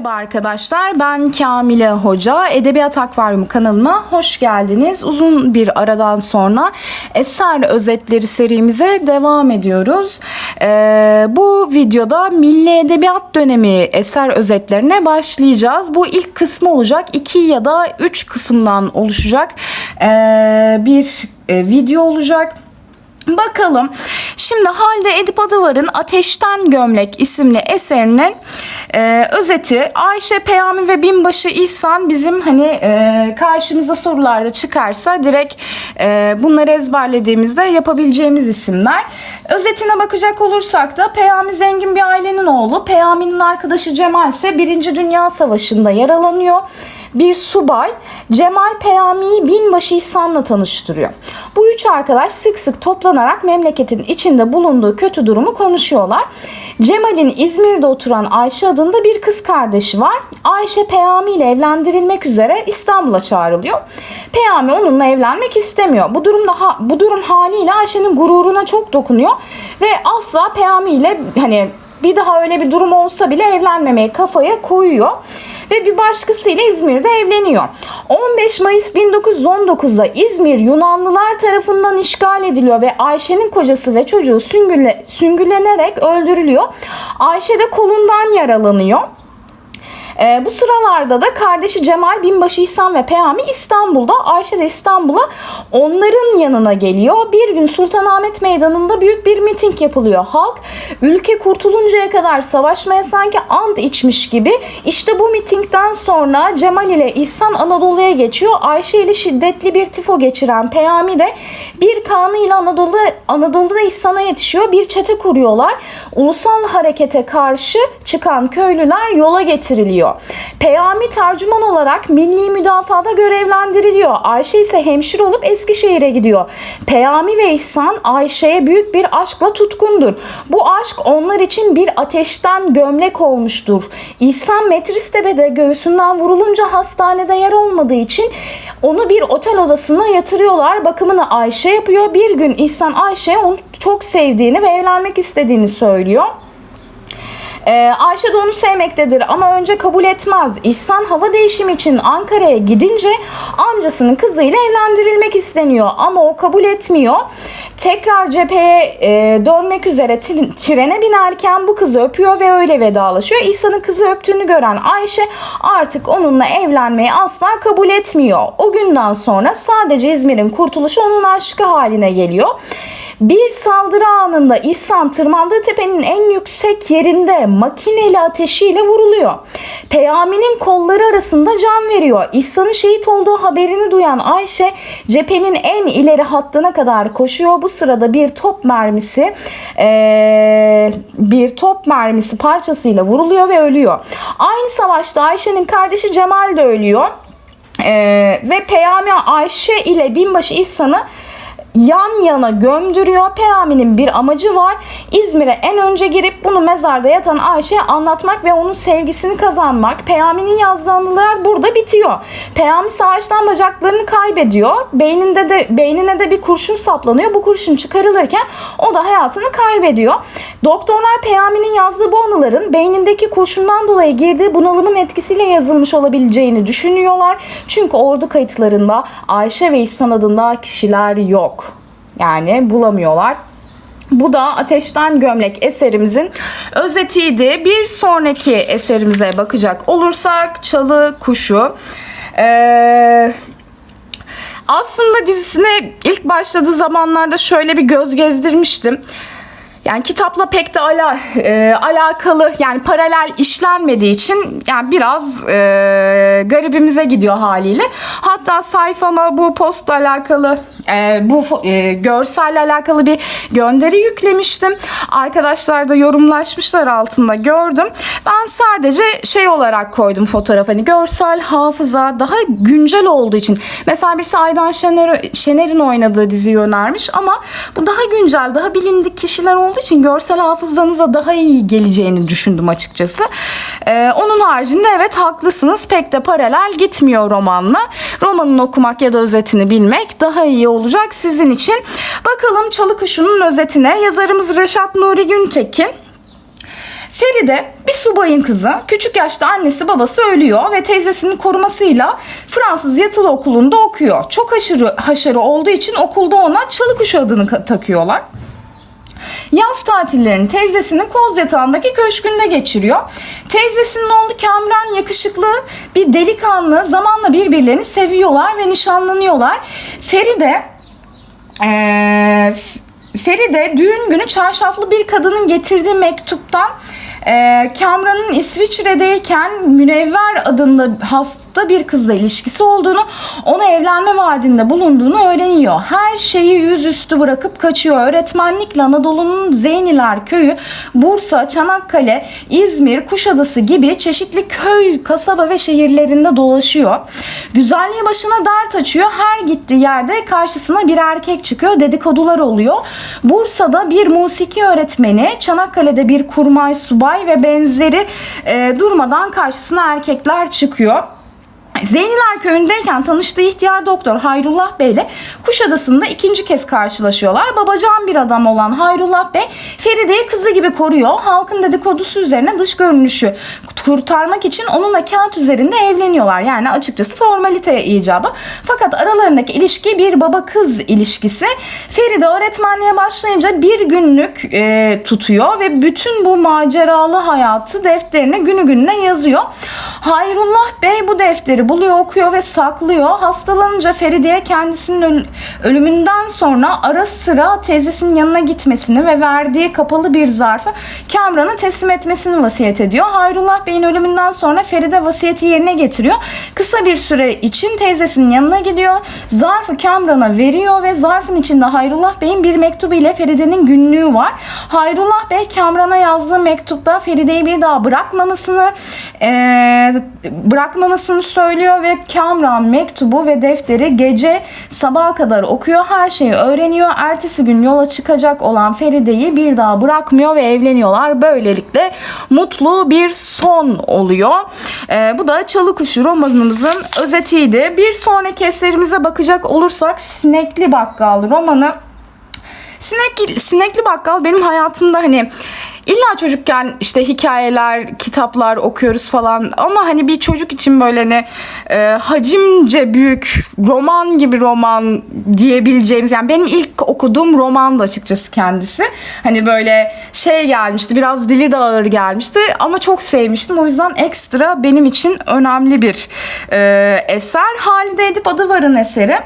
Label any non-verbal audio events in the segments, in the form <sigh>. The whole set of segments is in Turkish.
Merhaba arkadaşlar, ben Kamile Hoca. Edebiyat Akvaryumu kanalına hoş geldiniz. Uzun bir aradan sonra eser özetleri serimize devam ediyoruz. Ee, bu videoda Milli Edebiyat dönemi eser özetlerine başlayacağız. Bu ilk kısmı olacak. iki ya da üç kısımdan oluşacak ee, bir e, video olacak. Bakalım. Şimdi Halide Edip Adıvar'ın Ateşten Gömlek isimli eserinin e, özeti Ayşe Peyami ve Binbaşı İhsan bizim hani e, karşımıza sorularda çıkarsa direkt e, bunları ezberlediğimizde yapabileceğimiz isimler. Özetine bakacak olursak da Peyami zengin bir ailenin oğlu. Peyami'nin arkadaşı Cemal ise 1. Dünya Savaşı'nda yaralanıyor bir subay Cemal Peyami'yi binbaşı İhsan'la tanıştırıyor. Bu üç arkadaş sık sık toplanarak memleketin içinde bulunduğu kötü durumu konuşuyorlar. Cemal'in İzmir'de oturan Ayşe adında bir kız kardeşi var. Ayşe Peyami ile evlendirilmek üzere İstanbul'a çağrılıyor. Peyami onunla evlenmek istemiyor. Bu durumda bu durum haliyle Ayşe'nin gururuna çok dokunuyor ve asla Peyami ile hani bir daha öyle bir durum olsa bile evlenmemeye kafaya koyuyor ve bir başkasıyla İzmir'de evleniyor. 15 Mayıs 1919'da İzmir Yunanlılar tarafından işgal ediliyor ve Ayşe'nin kocası ve çocuğu süngüle, süngülenerek öldürülüyor. Ayşe de kolundan yaralanıyor. E, bu sıralarda da kardeşi Cemal Binbaşı İhsan ve Peyami İstanbul'da. Ayşe de İstanbul'a onların yanına geliyor. Bir gün Sultanahmet Meydanı'nda büyük bir miting yapılıyor. Halk ülke kurtuluncaya kadar savaşmaya sanki ant içmiş gibi. İşte bu mitingden sonra Cemal ile İhsan Anadolu'ya geçiyor. Ayşe ile şiddetli bir tifo geçiren Peyami de bir kanı ile Anadolu, Anadolu'da İhsan'a yetişiyor. Bir çete kuruyorlar. Ulusal harekete karşı çıkan köylüler yola getiriliyor. Peyami tercüman olarak milli müdafada görevlendiriliyor. Ayşe ise hemşire olup Eskişehir'e gidiyor. Peyami ve İhsan Ayşe'ye büyük bir aşkla tutkundur. Bu aşk onlar için bir ateşten gömlek olmuştur. İhsan Metristepe'de göğsünden vurulunca hastanede yer olmadığı için onu bir otel odasına yatırıyorlar. Bakımını Ayşe yapıyor. Bir gün İhsan Ayşe'ye onu çok sevdiğini ve evlenmek istediğini söylüyor. Ee, Ayşe de onu sevmektedir ama önce kabul etmez. İhsan hava değişimi için Ankara'ya gidince amcasının kızıyla evlendirilmek isteniyor ama o kabul etmiyor. Tekrar cepheye e, dönmek üzere trene binerken bu kızı öpüyor ve öyle vedalaşıyor. İhsan'ın kızı öptüğünü gören Ayşe artık onunla evlenmeyi asla kabul etmiyor. O günden sonra sadece İzmir'in kurtuluşu onun aşkı haline geliyor. Bir saldırı anında İhsan tırmandığı tepenin en yüksek yerinde makineli ateşiyle vuruluyor. Peyami'nin kolları arasında can veriyor. İhsan'ın şehit olduğu haberini duyan Ayşe cephenin en ileri hattına kadar koşuyor. Bu sırada bir top mermisi ee, bir top mermisi parçasıyla vuruluyor ve ölüyor. Aynı savaşta Ayşe'nin kardeşi Cemal de ölüyor. Ee, ve Peyami Ayşe ile binbaşı İhsan'ı yan yana gömdürüyor. Peyami'nin bir amacı var. İzmir'e en önce girip bunu mezarda yatan Ayşe'ye anlatmak ve onun sevgisini kazanmak. Peyami'nin yazdığı anılar burada bitiyor. Peyami savaştan bacaklarını kaybediyor. Beyninde de beynine de bir kurşun saplanıyor. Bu kurşun çıkarılırken o da hayatını kaybediyor. Doktorlar Peyami'nin yazdığı bu anıların beynindeki kurşundan dolayı girdiği bunalımın etkisiyle yazılmış olabileceğini düşünüyorlar. Çünkü ordu kayıtlarında Ayşe ve İhsan adında kişiler yok. Yani bulamıyorlar. Bu da Ateşten Gömlek eserimizin özetiydi. Bir sonraki eserimize bakacak olursak Çalı Kuşu. Ee, aslında dizisine ilk başladığı zamanlarda şöyle bir göz gezdirmiştim. Yani kitapla pek de ala, e, alakalı yani paralel işlenmediği için yani biraz e, garibimize gidiyor haliyle. Hatta sayfama bu postla alakalı e, bu e, görselle alakalı bir gönderi yüklemiştim. Arkadaşlar da yorumlaşmışlar altında gördüm. Ben sadece şey olarak koydum fotoğraf hani görsel hafıza daha güncel olduğu için. Mesela birisi Aydan Şener, Şener'in oynadığı diziyi önermiş ama bu daha güncel, daha bilindik kişiler olduğu için görsel hafızanıza daha iyi geleceğini düşündüm açıkçası. Ee, onun haricinde evet haklısınız. Pek de paralel gitmiyor romanla. Romanın okumak ya da özetini bilmek daha iyi olacak sizin için. Bakalım Çalı Kuşu'nun özetine. Yazarımız Reşat Nuri Güntekin. Feride bir subayın kızı. Küçük yaşta annesi babası ölüyor ve teyzesinin korumasıyla Fransız yatılı okulunda okuyor. Çok aşırı haşarı olduğu için okulda ona çalı kuşu adını takıyorlar. Yaz tatillerini teyzesinin koz yatağındaki köşkünde geçiriyor. Teyzesinin oğlu Kamran yakışıklı bir delikanlı zamanla birbirlerini seviyorlar ve nişanlanıyorlar. Feride eee, Feride düğün günü çarşaflı bir kadının getirdiği mektuptan eee Kamran'ın İsviçre'deyken Münevver adında hasta bir kızla ilişkisi olduğunu, ona evlenme vaadinde bulunduğunu öğreniyor. Her şeyi yüzüstü bırakıp kaçıyor. Öğretmenlikle Anadolu'nun Zeyniler köyü, Bursa, Çanakkale, İzmir, Kuşadası gibi çeşitli köy, kasaba ve şehirlerinde dolaşıyor. Güzelliği başına dert açıyor. Her gittiği yerde karşısına bir erkek çıkıyor. Dedikodular oluyor. Bursa'da bir musiki öğretmeni, Çanakkale'de bir kurmay subay ve benzeri e, durmadan karşısına erkekler çıkıyor. Zeyniler köyündeyken tanıştığı ihtiyar doktor Hayrullah Bey ile Kuşadası'nda ikinci kez karşılaşıyorlar. Babacan bir adam olan Hayrullah Bey Feride'yi kızı gibi koruyor. Halkın dedikodusu üzerine dış görünüşü kurtarmak için onunla kağıt üzerinde evleniyorlar. Yani açıkçası formalite icabı. Fakat aralarındaki ilişki bir baba kız ilişkisi. Feride öğretmenliğe başlayınca bir günlük e, tutuyor ve bütün bu maceralı hayatı defterine günü gününe yazıyor. Hayrullah Bey bu defteri buluyor, okuyor ve saklıyor. Hastalanınca Feride'ye kendisinin öl- ölümünden sonra ara sıra teyzesinin yanına gitmesini ve verdiği kapalı bir zarfı Kamran'a teslim etmesini vasiyet ediyor. Hayrullah Bey'in ölümünden sonra Feride vasiyeti yerine getiriyor. Kısa bir süre için teyzesinin yanına gidiyor. Zarfı Kamran'a veriyor ve zarfın içinde Hayrullah Bey'in bir mektubu ile Feride'nin günlüğü var. Hayrullah Bey Kamran'a yazdığı mektupta Feride'yi bir daha bırakmamasını eee, bırakmamasını söylüyor ve Kamran mektubu ve defteri gece sabaha kadar okuyor. Her şeyi öğreniyor. Ertesi gün yola çıkacak olan Feride'yi bir daha bırakmıyor ve evleniyorlar. Böylelikle mutlu bir son oluyor. Ee, bu da Çalı Kuşu romanımızın özetiydi. Bir sonraki eserimize bakacak olursak Sinekli Bakkal romanı Sinekli, Sinekli Bakkal benim hayatımda hani illa çocukken işte hikayeler, kitaplar okuyoruz falan ama hani bir çocuk için böyle hani e, hacimce büyük roman gibi roman diyebileceğimiz yani benim ilk okuduğum roman da açıkçası kendisi. Hani böyle şey gelmişti biraz dili de ağır gelmişti ama çok sevmiştim o yüzden ekstra benim için önemli bir e, eser. Halide Edip Adıvar'ın eseri.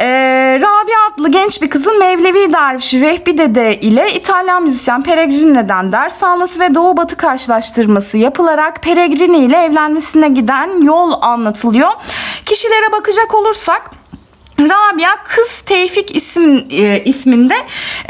Ee, Rabia adlı genç bir kızın Mevlevi dervişi Vehbi Dede ile İtalyan müzisyen Peregrine'den ders alması ve Doğu Batı karşılaştırması yapılarak Peregrini ile evlenmesine giden yol anlatılıyor. Kişilere bakacak olursak Rabia kız Tevfik isim e, isminde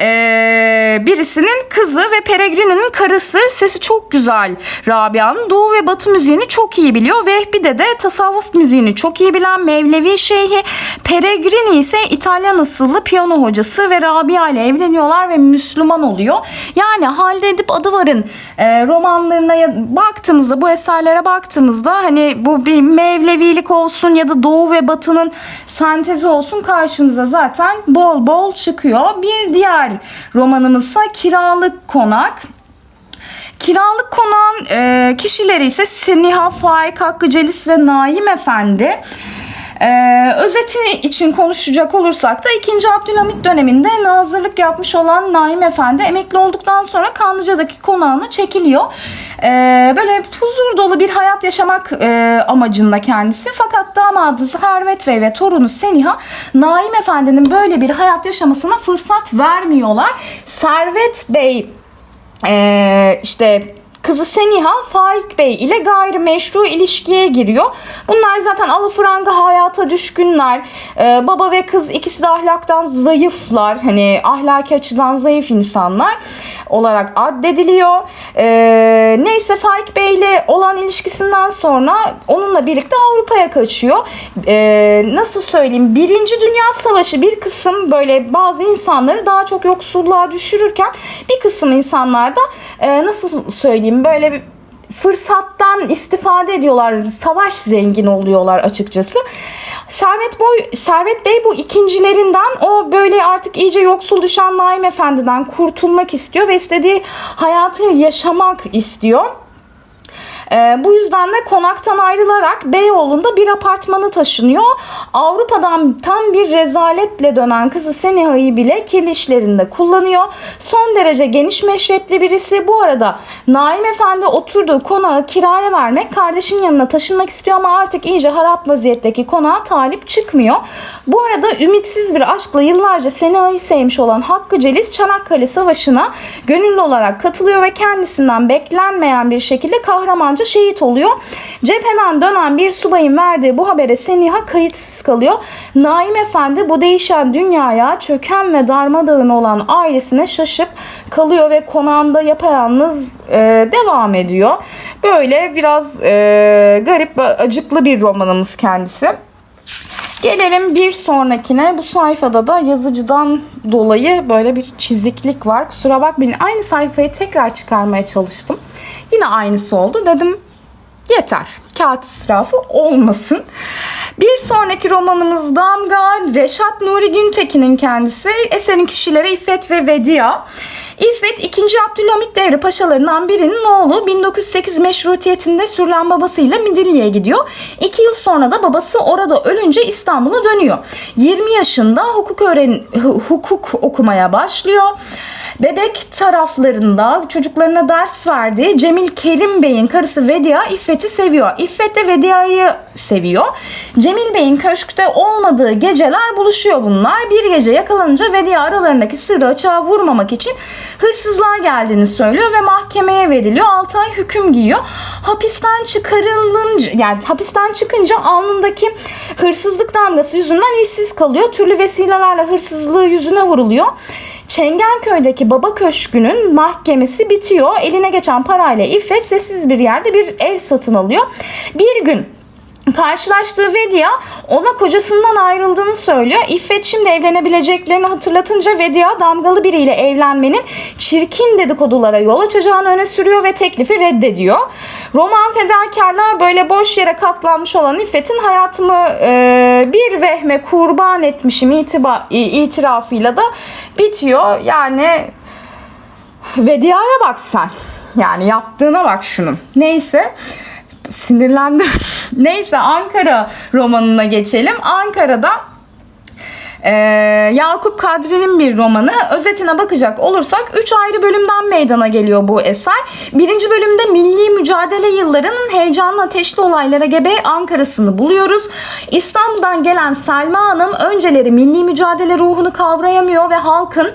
e, birisinin kızı ve Peregrini'nin karısı. Sesi çok güzel Rabia'nın. Doğu ve Batı müziğini çok iyi biliyor. Vehbi de de tasavvuf müziğini çok iyi bilen Mevlevi şeyhi. Peregrini ise İtalyan asıllı piyano hocası ve Rabia ile evleniyorlar ve Müslüman oluyor. Yani Halide Edip Adıvar'ın e, romanlarına baktığımızda bu eserlere baktığımızda hani bu bir Mevlevilik olsun ya da Doğu ve Batı'nın sentezi olsun karşımıza zaten bol bol çıkıyor. Bir diğer romanımızsa Kiralık Konak. Kiralık konağın e, kişileri ise Seniha, Faik Hakkı Celis ve Naim Efendi. Ee, özeti için konuşacak olursak da 2. Abdülhamit döneminde nazırlık yapmış olan Naim Efendi emekli olduktan sonra Kanlıca'daki konağına çekiliyor. Ee, böyle huzur dolu bir hayat yaşamak e, amacında kendisi. Fakat damadı Servet Bey ve torunu Seniha Naim Efendi'nin böyle bir hayat yaşamasına fırsat vermiyorlar. Servet Bey ee, işte kızı Seniha Faik Bey ile gayrimeşru ilişkiye giriyor. Bunlar zaten alafranga hayata düşkünler. Ee, baba ve kız ikisi de ahlaktan zayıflar. Hani ahlaki açıdan zayıf insanlar olarak addediliyor. Ee, neyse Faik Bey ile olan ilişkisinden sonra onunla birlikte Avrupa'ya kaçıyor. Ee, nasıl söyleyeyim? Birinci Dünya Savaşı bir kısım böyle bazı insanları daha çok yoksulluğa düşürürken bir kısım insanlar da e, nasıl söyleyeyim böyle fırsattan istifade ediyorlar. Savaş zengin oluyorlar açıkçası. Servet Boy Servet Bey bu ikincilerinden o böyle artık iyice yoksul düşen Naim Efendi'den kurtulmak istiyor ve istediği hayatı yaşamak istiyor. Ee, bu yüzden de konaktan ayrılarak Beyoğlu'nda bir apartmanı taşınıyor. Avrupa'dan tam bir rezaletle dönen kızı Seniha'yı bile kirli işlerinde kullanıyor. Son derece geniş meşrepli birisi. Bu arada Naim Efendi oturduğu konağı kiraya vermek, kardeşin yanına taşınmak istiyor ama artık iyice harap vaziyetteki konağa talip çıkmıyor. Bu arada ümitsiz bir aşkla yıllarca Seniha'yı sevmiş olan Hakkı Celis Çanakkale Savaşı'na gönüllü olarak katılıyor ve kendisinden beklenmeyen bir şekilde kahramanca şehit oluyor. Cepheden dönen bir subayın verdiği bu habere Seniha kayıtsız kalıyor. Naim Efendi bu değişen dünyaya çöken ve darmadağın olan ailesine şaşıp kalıyor ve konağında yapayalnız e, devam ediyor. Böyle biraz e, garip ve acıklı bir romanımız kendisi. Gelelim bir sonrakine. Bu sayfada da yazıcıdan dolayı böyle bir çiziklik var. Kusura bakmayın. Aynı sayfayı tekrar çıkarmaya çalıştım. Yine aynısı oldu. Dedim yeter. Kağıt israfı olmasın. Bir sonraki romanımız Damga. Reşat Nuri Güntekin'in kendisi. Eserin kişileri İffet ve Vedia. İffet 2. Abdülhamit devri paşalarından birinin oğlu 1908 meşrutiyetinde sürülen babasıyla Midilli'ye gidiyor. 2 yıl sonra da babası orada ölünce İstanbul'a dönüyor. 20 yaşında hukuk öğren hukuk okumaya başlıyor. Bebek taraflarında çocuklarına ders verdiği Cemil Kerim Bey'in karısı Vedia İffet'i seviyor. İffet de Vedia'yı seviyor. Cemil Bey'in köşkte olmadığı geceler buluşuyor bunlar. Bir gece yakalanınca Vedia aralarındaki sırrı açığa vurmamak için hırsızlığa geldiğini söylüyor ve mahkemeye veriliyor. 6 ay hüküm giyiyor. Hapisten çıkarılınca yani hapisten çıkınca alnındaki hırsızlık damgası yüzünden işsiz kalıyor. Türlü vesilelerle hırsızlığı yüzüne vuruluyor. Çengelköy'deki baba köşkünün mahkemesi bitiyor. Eline geçen parayla İffet sessiz bir yerde bir ev satın alıyor. Bir gün Karşılaştığı Vedia ona kocasından ayrıldığını söylüyor. İffet şimdi evlenebileceklerini hatırlatınca Vedia damgalı biriyle evlenmenin çirkin dedikodulara yol açacağını öne sürüyor ve teklifi reddediyor. Roman fedakarlığa böyle boş yere katlanmış olan İffet'in hayatımı e, bir vehme kurban etmişim itiba, itirafıyla da bitiyor. Yani Vedia'ya bak sen. Yani yaptığına bak şunun. Neyse sinirlendim. <laughs> Neyse Ankara romanına geçelim. Ankara'da ee, Yakup Kadri'nin bir romanı. Özetine bakacak olursak 3 ayrı bölümden meydana geliyor bu eser. Birinci bölümde milli mücadele yıllarının heyecanlı ateşli olaylara gebe Ankara'sını buluyoruz. İstanbul'dan gelen Selma Hanım önceleri milli mücadele ruhunu kavrayamıyor ve halkın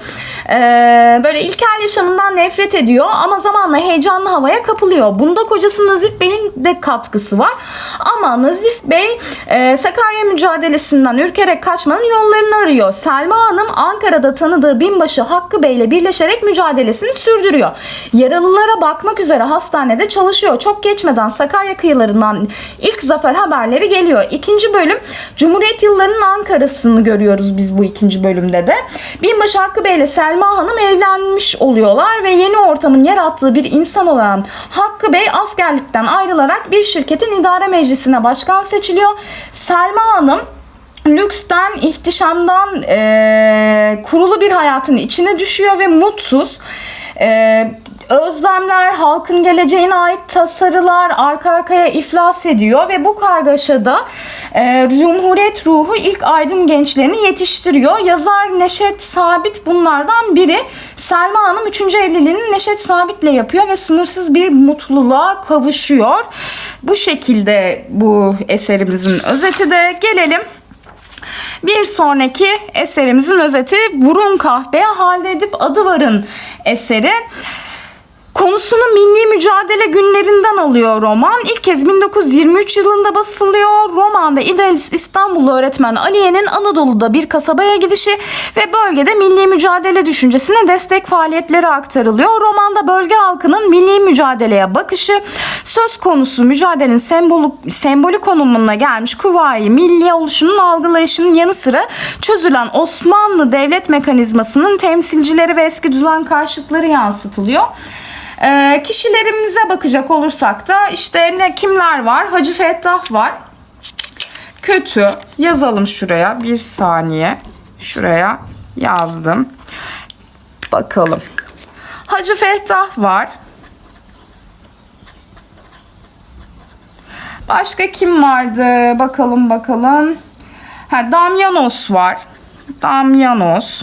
ee, böyle ilkel yaşamından nefret ediyor ama zamanla heyecanlı havaya kapılıyor. Bunda kocası Nazif Bey'in de katkısı var. Ama Nazif Bey e, Sakarya mücadelesinden ürkerek kaçmanın yollarını arıyor. Selma Hanım Ankara'da tanıdığı binbaşı Hakkı Bey ile birleşerek mücadelesini sürdürüyor. Yaralılara bakmak üzere hastanede çalışıyor. Çok geçmeden Sakarya kıyılarından ilk zafer haberleri geliyor. İkinci bölüm Cumhuriyet yıllarının Ankara'sını görüyoruz biz bu ikinci bölümde de. Binbaşı Hakkı Bey ile Selma Hanım evlenmiş oluyorlar ve yeni ortamın yarattığı bir insan olan Hakkı Bey askerlikten ayrılarak bir şirketin idare meclisine başkan seçiliyor. Selma Hanım lüksten, ihtişamdan e, kurulu bir hayatın içine düşüyor ve mutsuz. E, özlemler, halkın geleceğine ait tasarılar arka arkaya iflas ediyor ve bu kargaşada e, Cumhuriyet ruhu ilk aydın gençlerini yetiştiriyor. Yazar Neşet Sabit bunlardan biri. Selma Hanım 3. evliliğini Neşet Sabit'le yapıyor ve sınırsız bir mutluluğa kavuşuyor. Bu şekilde bu eserimizin özeti de gelelim bir sonraki eserimizin özeti Vurun Kahveye Halde Edip Adıvar'ın eseri. Konusunu milli mücadele günlerinden alıyor roman. İlk kez 1923 yılında basılıyor. Romanda idealist İstanbullu öğretmen Aliye'nin Anadolu'da bir kasabaya gidişi ve bölgede milli mücadele düşüncesine destek faaliyetleri aktarılıyor. Romanda bölge halkının milli mücadeleye bakışı, söz konusu mücadelenin sembolü, sembolü konumuna gelmiş Kuvayi milli oluşunun algılayışının yanı sıra çözülen Osmanlı devlet mekanizmasının temsilcileri ve eski düzen karşıtları yansıtılıyor. E, kişilerimize bakacak olursak da işte ne kimler var? Hacı Fettah var. kötü. Yazalım şuraya. Bir saniye. Şuraya yazdım. Bakalım. Hacı Fehtah var. Başka kim vardı? Bakalım bakalım. Ha, Damyanos var. Damyanos.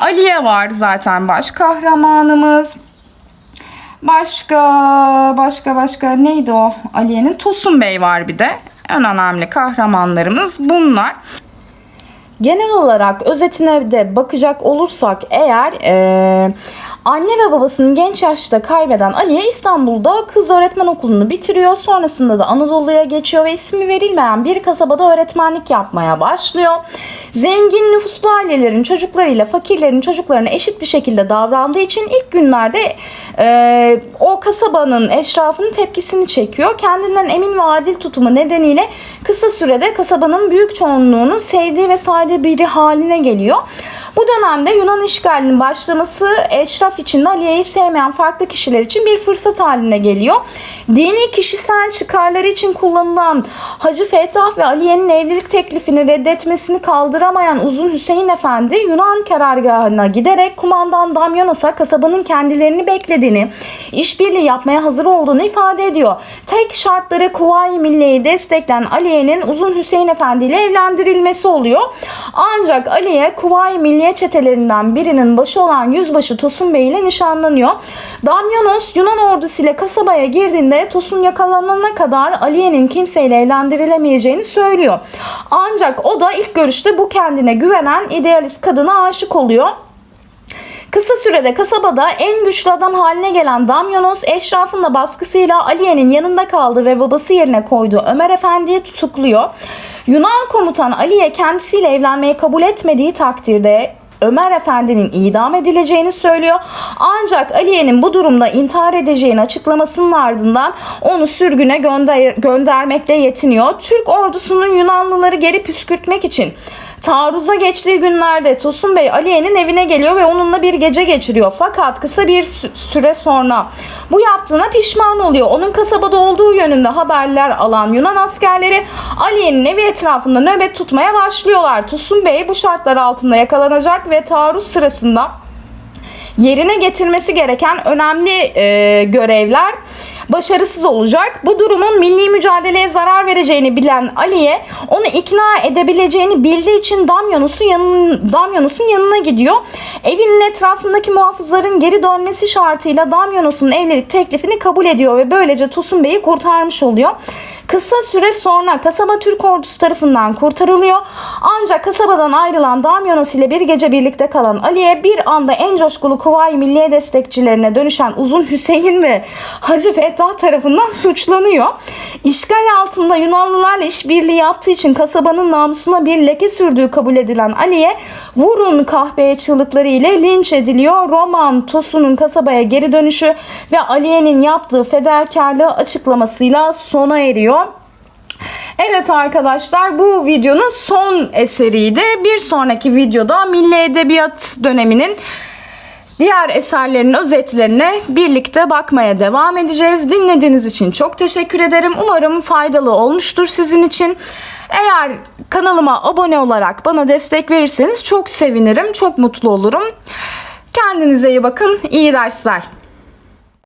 Aliye var zaten baş kahramanımız. Başka başka başka neydi o Aliye'nin? Tosun Bey var bir de. En önemli kahramanlarımız bunlar. Genel olarak özetine de bakacak olursak eğer eee, anne ve babasını genç yaşta kaybeden Aliye İstanbul'da kız öğretmen okulunu bitiriyor. Sonrasında da Anadolu'ya geçiyor ve ismi verilmeyen bir kasabada öğretmenlik yapmaya başlıyor. Zengin nüfuslu ailelerin çocuklarıyla fakirlerin çocuklarına eşit bir şekilde davrandığı için ilk günlerde eee, o kasabanın eşrafının tepkisini çekiyor. Kendinden emin ve adil tutumu nedeniyle kısa sürede kasabanın büyük çoğunluğunun sevdiği ve saydığı biri haline geliyor. Bu dönemde Yunan işgalinin başlaması eşraf için de Aliye'yi sevmeyen farklı kişiler için bir fırsat haline geliyor. Dini kişisel çıkarları için kullanılan Hacı Fettah ve Aliye'nin evlilik teklifini reddetmesini kaldıramayan Uzun Hüseyin Efendi Yunan karargahına giderek kumandan Damyanos'a kasabanın kendilerini beklediğini, işbirliği yapmaya hazır olduğunu ifade ediyor. Tek şartları Kuvayi Milliye'yi destekleyen Aliye'nin Uzun Hüseyin Efendi ile evlendirilmesi oluyor. Ancak Aliye Kuvayi Milliye çetelerinden birinin başı olan Yüzbaşı Tosun Bey ile nişanlanıyor. Damyanos Yunan ordusu ile kasabaya girdiğinde Tosun yakalanana kadar Aliye'nin kimseyle evlendirilemeyeceğini söylüyor. Ancak o da ilk görüşte bu kendine güvenen idealist kadına aşık oluyor. Kısa sürede kasabada en güçlü adam haline gelen Damyanos eşrafın da baskısıyla Aliye'nin yanında kaldı ve babası yerine koyduğu Ömer Efendi'yi tutukluyor. Yunan komutan Aliye kendisiyle evlenmeyi kabul etmediği takdirde Ömer Efendi'nin idam edileceğini söylüyor. Ancak Aliye'nin bu durumda intihar edeceğini açıklamasının ardından onu sürgüne gönder göndermekle yetiniyor. Türk ordusunun Yunanlıları geri püskürtmek için taarruza geçtiği günlerde Tosun Bey Aliye'nin evine geliyor ve onunla bir gece geçiriyor. Fakat kısa bir sü- süre sonra bu yaptığına pişman oluyor. Onun kasabada olduğu yönünde haberler alan Yunan askerleri Aliye'nin evi etrafında nöbet tutmaya başlıyorlar. Tosun Bey bu şartlar altında yakalanacak ve taarruz sırasında yerine getirmesi gereken önemli e, görevler başarısız olacak. Bu durumun milli mücadeleye zarar vereceğini bilen Aliye onu ikna edebileceğini bildiği için Damyanus'un yanın, Damyanus'un yanına gidiyor. Evinin etrafındaki muhafızların geri dönmesi şartıyla Damyanus'un evlilik teklifini kabul ediyor ve böylece Tosun Bey'i kurtarmış oluyor. Kısa süre sonra kasaba Türk ordusu tarafından kurtarılıyor. Ancak kasabadan ayrılan Damyanos ile bir gece birlikte kalan Aliye bir anda en coşkulu Kuvayi Milliye destekçilerine dönüşen Uzun Hüseyin ve Hacı Fettah tarafından suçlanıyor. İşgal altında Yunanlılarla işbirliği yaptığı için kasabanın namusuna bir leke sürdüğü kabul edilen Aliye vurun kahpeye çığlıkları ile linç ediliyor. Roman Tosun'un kasabaya geri dönüşü ve Aliye'nin yaptığı fedakarlığı açıklamasıyla sona eriyor. Evet arkadaşlar bu videonun son eseriydi. Bir sonraki videoda Milli Edebiyat döneminin diğer eserlerin özetlerine birlikte bakmaya devam edeceğiz. Dinlediğiniz için çok teşekkür ederim. Umarım faydalı olmuştur sizin için. Eğer kanalıma abone olarak bana destek verirseniz çok sevinirim, çok mutlu olurum. Kendinize iyi bakın, iyi dersler.